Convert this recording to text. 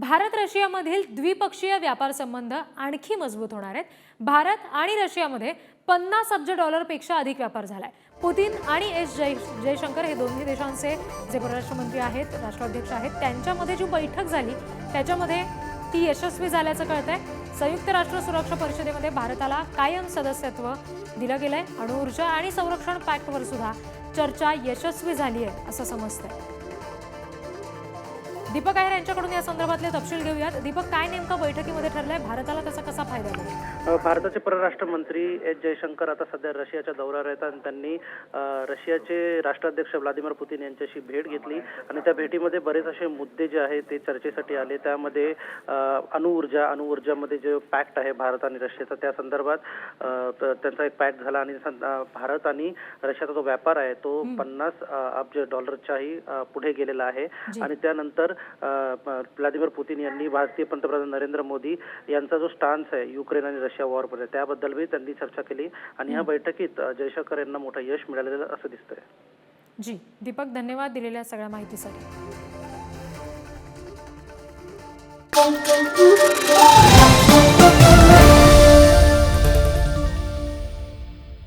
भारत रशियामधील द्विपक्षीय व्यापार संबंध आणखी मजबूत होणार आहेत. भारत आणि रशियामध्ये पन्नास अब्ज डॉलरपेक्षा अधिक व्यापार झालाय. पुतीन आणि एस जय जयशंकर हे दोन्ही देशांचे जे परराष्ट्र मंत्री आहेत राष्ट्राध्यक्ष आहेत त्यांच्यामध्ये जी बैठक झाली त्याच्यामध्ये ती यशस्वी झाल्याचं कळतंय. संयुक्त राष्ट्र सुरक्षा परिषदेमध्ये भारताला कायम सदस्यत्व दिलं गेलंय. अणुऊर्जा आणि संरक्षण पॅक्टवर सुद्धा चर्चा यशस्वी झाली आहे असं समजतंय. दीपक आयर यांच्याकडून या संदर्भातले तपशील घेऊयात. दीपक काय नेमकं बैठकीमध्ये ठरलंय? भारताला त्याचा कसा भारताचे परराष्ट्र मंत्री एस जयशंकर आता सध्या रशियाच्या दौऱ्यावर आहेत आणि त्यांनी रशियाचे राष्ट्राध्यक्ष व्लादिमीर पुतीन यांच्याशी भेट घेतली. आणि त्या भेटीमध्ये बरेच असे मुद्दे जे आहेत ते चर्चेसाठी आले. त्यामध्ये अणुऊर्जा अणुऊर्जामध्ये जे पॅक्ट आहे भारत आणि रशियाचा त्या संदर्भात त्यांचा एक पॅक्ट झाला आणि भारत आणि रशियाचा जो व्यापार आहे तो पन्नास अब्ज डॉलरच्याही पुढे गेलेला आहे. आणि त्यानंतर व्लादिमीर पुतीन यांनी भारतीय पंतप्रधान नरेंद्र मोदी यांचा जो स्टान्स आहे युक्रेन आणि रशिया वॉरमध्ये त्याबद्दल बी त्यांनी चर्चा केली आणि या बैठकीत जयशंकर यांना मोठं यश मिळालेलं असं दिसतंय. जी दीपक धन्यवाद दिलेल्या सगळ्या माहितीसाठी.